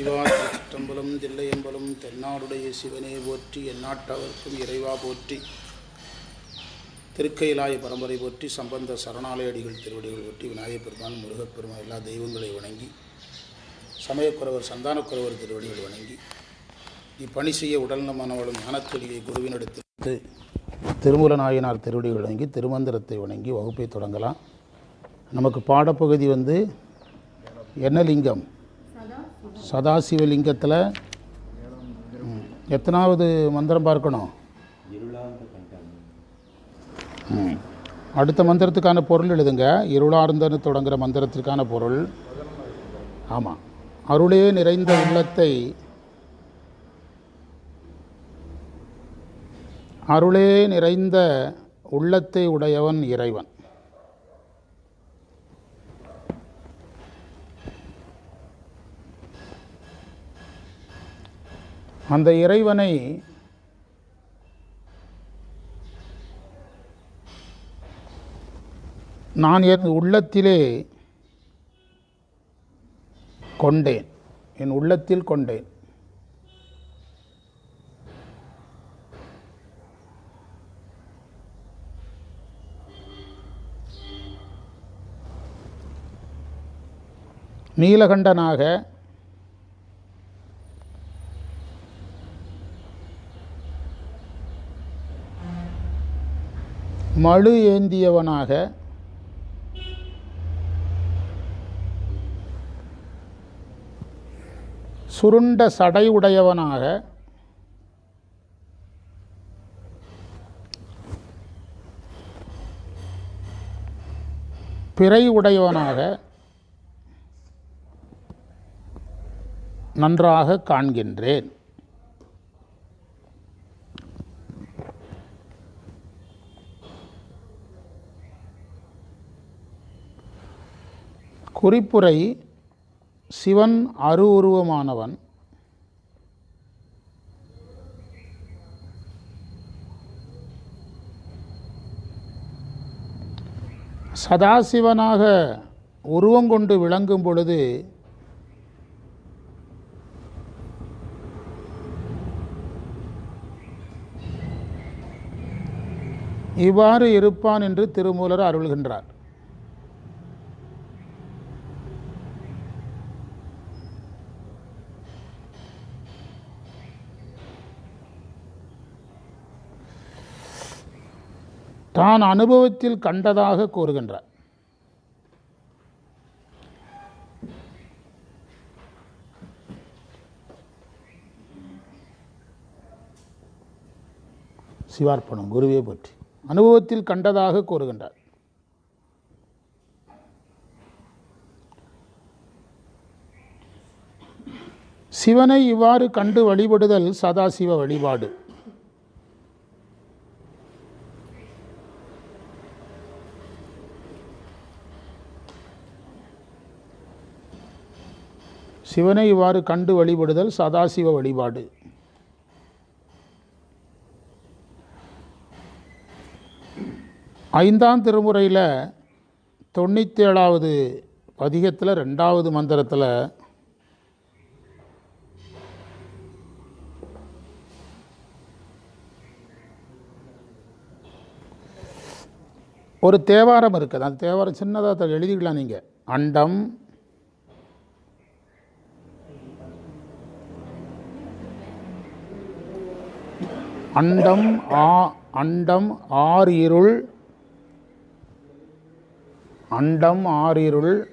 சிவா திருச்சிற்றம்பலம் தில்லையம்பலம் தென்னாடுடைய சிவனே போற்றி எந்நாட்டவர்க்கும் இறைவா போற்றி. திருக்கைலாய பரம்பரை போற்றி சம்பந்த சரணாலயடிகள் திருவடிகள் போற்றி விநாயகப் பெருமான் முருகப்பெருமான் எல்லா தெய்வங்களை வணங்கி சமயக்குறவர் சந்தானக்குறவர் திருவடிகள் வணங்கி இப்பணி செய்ய உடல்நமானவளும் ஞானத்தொழியை குருவினெடுத்து திருமூல நாயனார் திருவடிகள் வணங்கி திருமந்திரத்தை வணங்கி வகுப்பை தொடங்கலாம். நமக்கு பாடப்பகுதி வந்து என்னலிங்கம். சதாசிவலிங்கத்தில் எத்தனாவது மந்திரம் பார்க்கணும்? அடுத்த மந்திரத்துக்கான பொருள் எழுதுங்க. இருளார்ந்தன்னு தொடங்குற மந்திரத்திற்கான பொருள். ஆமாம் அருளே நிறைந்த உள்ளத்தை அருளே நிறைந்த உள்ளத்தை உடையவன் இறைவன். அந்த இறைவனை நான் என் உள்ளத்திலே கொண்டேன். என் உள்ளத்தில் கொண்டேன். நீலகண்டனாக மழு ஏந்தியவனாக சுருண்ட சடை உடையவனாக பிறை உடையவனாக நன்றாக காண்கின்றேன். குறிப்புரை சிவன் அரு உருவமானவன் சதாசிவனாக உருவங்கொண்டு விளங்கும் பொழுது இவ்வாறு இருப்பான் என்று திருமூலர் அருள்கின்றார். தான் அனுபவத்தில் கண்டதாக கூறுகின்றார். சிவார்ப்பணம் குருவே பற்றி. அனுபவத்தில் கண்டதாக கூறுகின்றார். சிவனை இவ்வாறு கண்டு வழிபடுதல் சதாசிவ வழிபாடு. சிவனை இவ்வாறு கண்டு வழிபடுதல் சதாசிவ வழிபாடு. ஐந்தாம் திருமுறையில் தொண்ணூற்றேழாவது பதிகத்தில் ரெண்டாவது மந்திரத்தில் ஒரு தேவாரம் இருக்குது. அந்த தேவாரம் சின்னதாக எழுதிக்கலாம் நீங்கள் அண்டம் அண்டம் ஆ அண்டம் ஆர் இருள் அண்டம் ஆறிருள் இருள்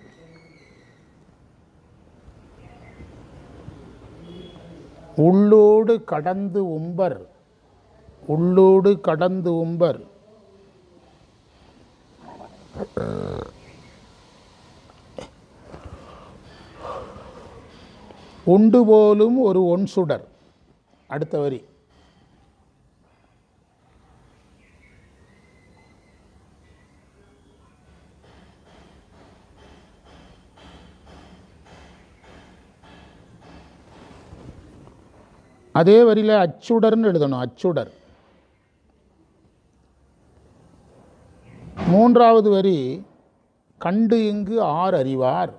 உள்ளோடு கடந்து உம்பர் உள்ளோடு கடந்து உம்பர். உண்டு போலும் ஒரு ஒன் சுடர் அடுத்த வரி. அதே வரியில் அச்சுடர்னு எழுதணும் அச்சுடர். மூன்றாவது வரி கண்டு இங்கு ஆர் அறிவார்.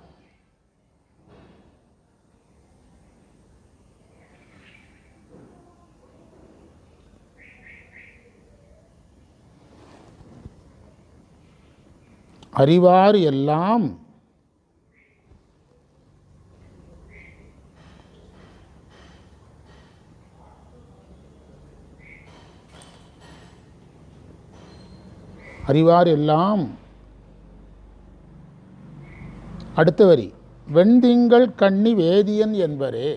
அறிவார் எல்லாம் அறிவார் எல்லாம் அடுத்த வரி. வெண்திங்கள் கண்ணி வேதியன் என்பரே.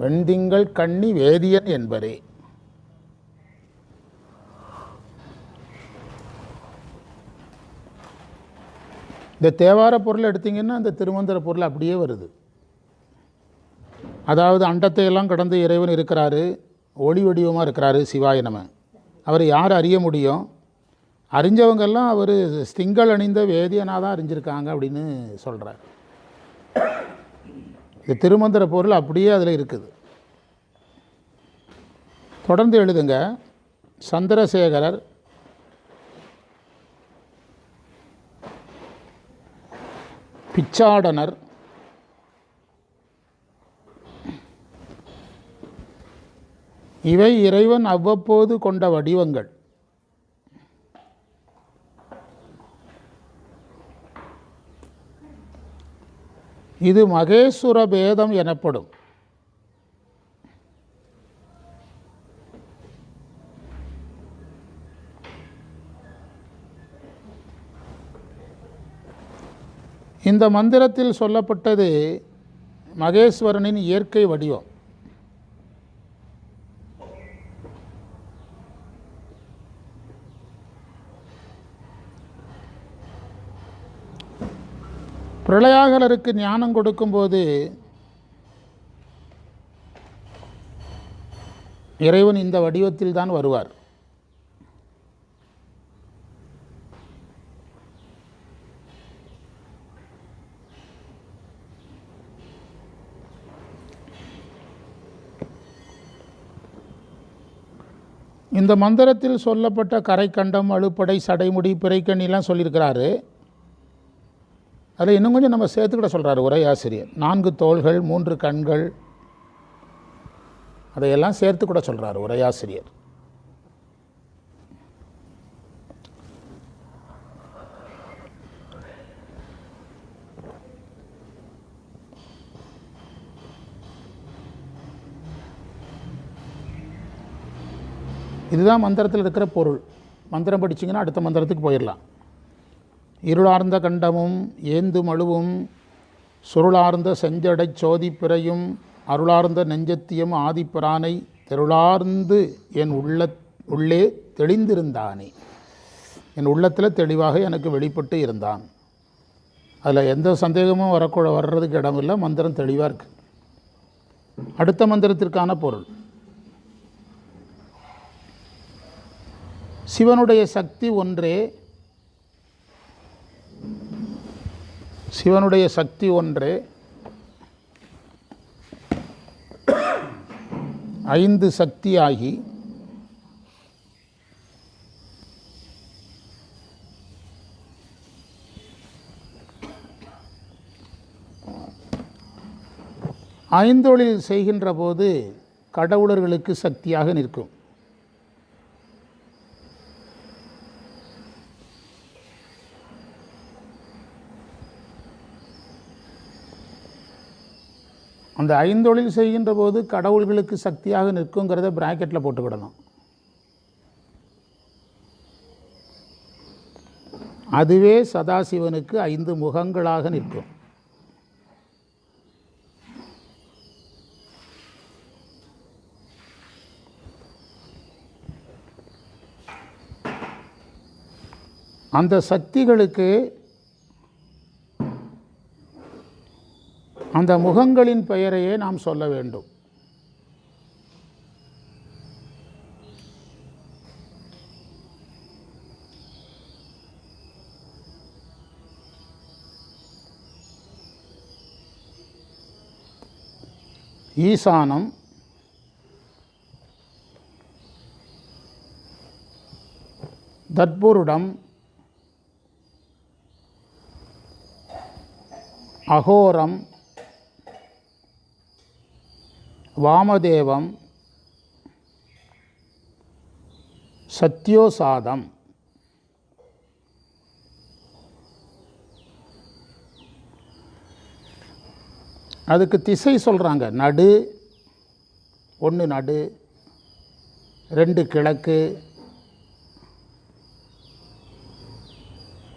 வெண்திங்கள் கண்ணி வேதியன் என்பரே. இந்த தேவார பொருள் எடுத்தீங்கன்னா அந்த திருமந்திர பொருள் அப்படியே வருது. அதாவது அண்டத்தை எல்லாம் கடந்து இறைவன் இருக்கிறாரு. ஒளி வடிவமாக இருக்கிறாரு சிவாய அவரை யார் அறிய முடியும்? அறிஞ்சவங்கெல்லாம் அவர் ஸ்திங்கள் அணிந்த வேதியனாக தான் அறிஞ்சிருக்காங்க அப்படின்னு சொல்கிறார் இந்த திருமந்திர பொருள் அப்படியே அதில் இருக்குது. தொடர்ந்து எழுதுங்க. சந்திரசேகரர் பிச்சாடனர். இவை இறைவன் அவ்வப்போது கொண்ட வடிவங்கள். இது மகேஸ்வர பேதம் எனப்படும். இந்த மந்திரத்தில் சொல்லப்பட்டது மகேஸ்வரனின் இயற்கை வடிவம். பிரளயாகலருக்கு ஞானம் கொடுக்கும்போது இறைவன் இந்த வடிவத்தில் தான் வருவார். இந்த மந்திரத்தில் சொல்லப்பட்ட கரைக்கண்டம் அழுப்படை சடைமுடி பிறைக்கண்ணிலாம் சொல்லியிருக்கிறாரு. அதில் இன்னும் கொஞ்சம் நம்ம சேர்த்துக்கிட உரை உரையாசிரியர் நான்கு தோள்கள் மூன்று கண்கள் அதையெல்லாம் சேர்த்து கூட சொல்கிறார் உரையாசிரியர் இதுதான் மந்திரத்தில் இருக்கிற பொருள். மந்திரம் படிச்சிங்கன்னா அடுத்த மந்திரத்துக்கு போயிடலாம். இருளார்ந்த கண்டமும் ஏந்து மழுவும் சுருளார்ந்த செஞ்சடைச் சோதிப்பிறையும் அருளார்ந்த நெஞ்சத்தியம் ஆதிப்பிரானை தெருளார்ந்து என் உள்ள உள்ளே தெளிந்திருந்தானே. என் உள்ளத்தில் தெளிவாக எனக்கு வெளிப்பட்டு இருந்தான். அதில் எந்த சந்தேகமும் வரக்கூட வர்றதுக்கு இடமில்லை மந்திரம் தெளிவாக இருக்குது அடுத்த மந்திரத்திற்கான பொருள். சிவனுடைய சக்தி ஒன்றே சிவனுடைய சக்தி ஒன்றே. ஐந்து சக்தியாகி ஐந்தொழில் செய்கின்ற போது கடவுளர்களுக்கு சக்தியாக நிற்கும். அந்த ஐந்தொழில் செய்கின்ற போது கடவுள்களுக்கு சக்தியாக நிற்குங்கிறத பிராக்கெட்டில் போட்டுக்கிடணும். அதுவே சதாசிவனுக்கு ஐந்து முகங்களாக நிற்கும். அந்த சக்திகளுக்கு அந்த முகங்களின் பெயரையே நாம் சொல்ல வேண்டும். ஈசானம் தத்புருடம் அகோரம் வாமதேவம் சத்யோசாதம். அதுக்கு திசை சொல்கிறாங்க நடு ஒன்று நடு ரெண்டு கிழக்கு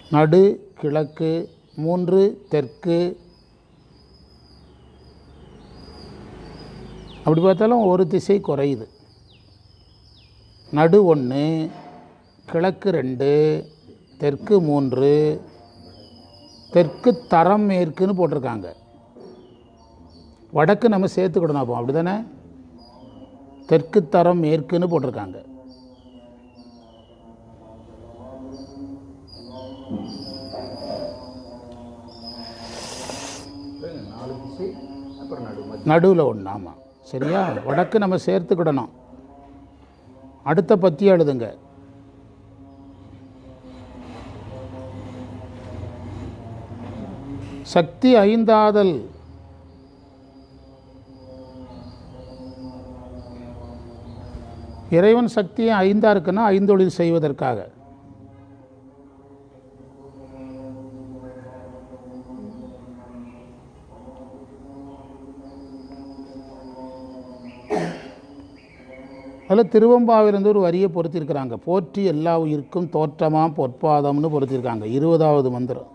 நடு கிழக்கு மூன்று தெற்கு அப்படி பார்த்தாலும் ஒரு திசை குறையுது. நடு ஒன்று கிழக்கு ரெண்டு தெற்கு மூன்று தெற்கு தரம் மேற்குன்னு போட்டிருக்காங்க. வடக்கு நம்ம சேர்த்துக்கிடணும் அப்போ அப்படி தானே தெற்கு தரம் மேற்குன்னு போட்டிருக்காங்க. நடுவில். ஒன்று ஆமாம் சரியா? வடக்கு நம்ம சேர்த்துக்கிடணும். அடுத்த பத்தி எழுதுங்க. சக்தி ஐந்தாதல். இறைவன் சக்தியை ஐந்தா இருக்குன்னா ஐந்தொழில் செய்வதற்காக. அதில் திருவம்பாவிலிருந்து ஒரு வரியை பொருத்திருக்கிறாங்க போற்றி எல்லா உயிருக்கும் தோற்றமாக பொற்பாதம்னு பொருத்திருக்காங்க இருபதாவது மந்திரம்.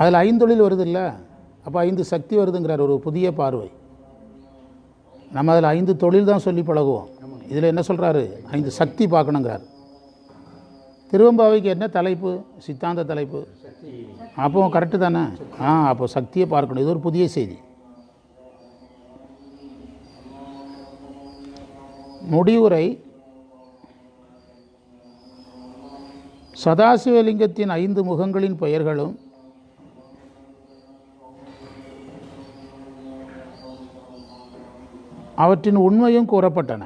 அதில் ஐந்தொழில் வருது இல்லை அப்போ ஐந்து சக்தி வருதுங்கிறார் ஒரு புதிய பார்வை. நம்ம அதில் ஐந்து தொழில் தான் சொல்லி பழகுவோம். இதில் என்ன சொல்கிறாரு ஐந்து சக்தி பார்க்கணுங்கிறார். திருவம்பாவைக்கு என்ன தலைப்பு? சித்தாந்த தலைப்பு. அப்போ கரெக்டு தானே? ஆ அப்போ சக்தியை பார்க்கணும். இது ஒரு புதிய செய்தி. முடிவுரை சதாசிவலிங்கத்தின் ஐந்து முகங்களின் பெயர்களும் அவற்றின் உண்மையும் கூறப்பட்டன.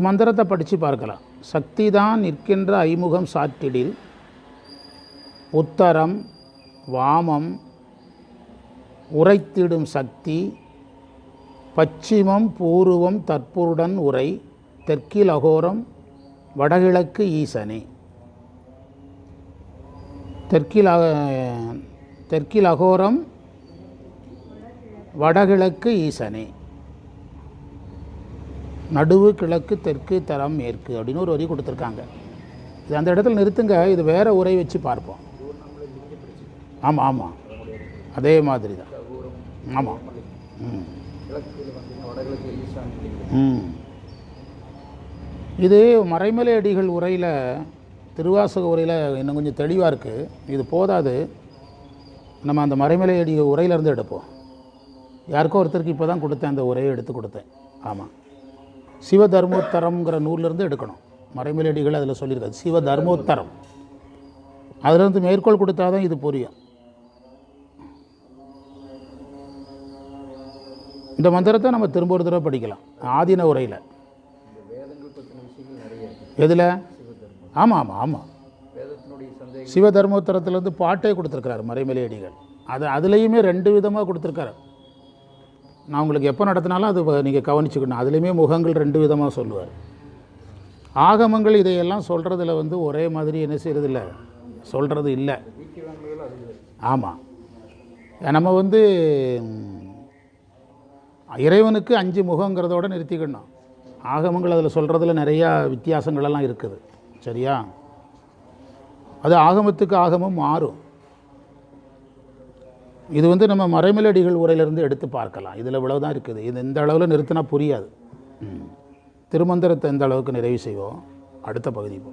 மந்திரத்தை படித்து பார்க்கலாம். சக்தி தான் நிற்கின்ற ஐமுகம் சாற்றிடில். உத்தரம் வாமம் உரைத்திடும் சக்தி பச்சிமம் பூர்வம் தற்புருடன் உரை தெற்கில் அகோரம் வடகிழக்கு ஈசனே. தெற்கில் அ- தெற்கில் அகோரம் வடகிழக்கு ஈசனே. நடுவு கிழக்கு தெற்கு தரம் மேற்கு அப்படின்னு ஒரு வரி கொடுத்துருக்காங்க. இது அந்த இடத்துல நிறுத்துங்க. இது வேற உரை வச்சு பார்ப்போம். ஆமாம் ஆமாம் அதே மாதிரி தான் ஆமாம் ம். ம். இது மறைமலை அடிகள் உரையில் திருவாசக உரையில் இன்னும் கொஞ்சம் தெளிவாக இருக்குது இது போதாது. நம்ம அந்த மறைமலை அடி உரையிலேருந்து எடுப்போம். யாருக்கோ ஒருத்தருக்கு இப்போ தான் கொடுத்தேன் அந்த உரையை எடுத்து கொடுத்தேன். ஆமாம் சிவதர்மோத்தரம்ங்கிற நூலிருந்து எடுக்கணும். மறைமலடிகள் அதில் சொல்லியிருக்காது. சிவதர்மோத்தரம். அதிலிருந்து மேற்கோள் கொடுத்தா தான் இது புரியும். இந்த மந்திரத்தை நம்ம திரும்ப ஒரு தடவை படிக்கலாம். ஆதீன உரையில். எதில்? ஆமாம் ஆமாம் ஆமாம் சிவதர்மோத்தரத்துலேருந்து சிவ தர்மோத்தரத்துலேருந்து பாட்டே கொடுத்துருக்கிறார் மறைமலையடிகள் அது அதுலேயுமே ரெண்டு விதமாக கொடுத்துருக்காரு. நான் உங்களுக்கு எப்போ நடத்தினாலும் அது நீங்கள் கவனிச்சுக்கணும். அதுலேயுமே முகங்கள் ரெண்டு விதமாக சொல்லுவார். ஆகமங்கள் இதையெல்லாம் சொல்கிறதுல வந்து ஒரே மாதிரி என்ன செய்கிறது இல்லை. சொல்கிறது இல்லை ஆமாம் நம்ம வந்து இறைவனுக்கு அஞ்சு முகங்கிறதோட நிறுத்திக்கணும். ஆகமங்கள் அதில் சொல்கிறதுல நிறையா வித்தியாசங்களெல்லாம் இருக்குது. சரியா? அது ஆகமத்துக்கு ஆகமம் மாறும். இது வந்து நம்ம மறைமலடிகள் உரையிலிருந்து எடுத்து பார்க்கலாம். இதில் இவ்வளவு தான் இருக்குது. இது இந்த அளவில் நிறுத்தினா புரியாது. திருமந்திரத்தை எந்த அளவுக்கு நிறைவு செய்வோம். அடுத்த பகுதி போ.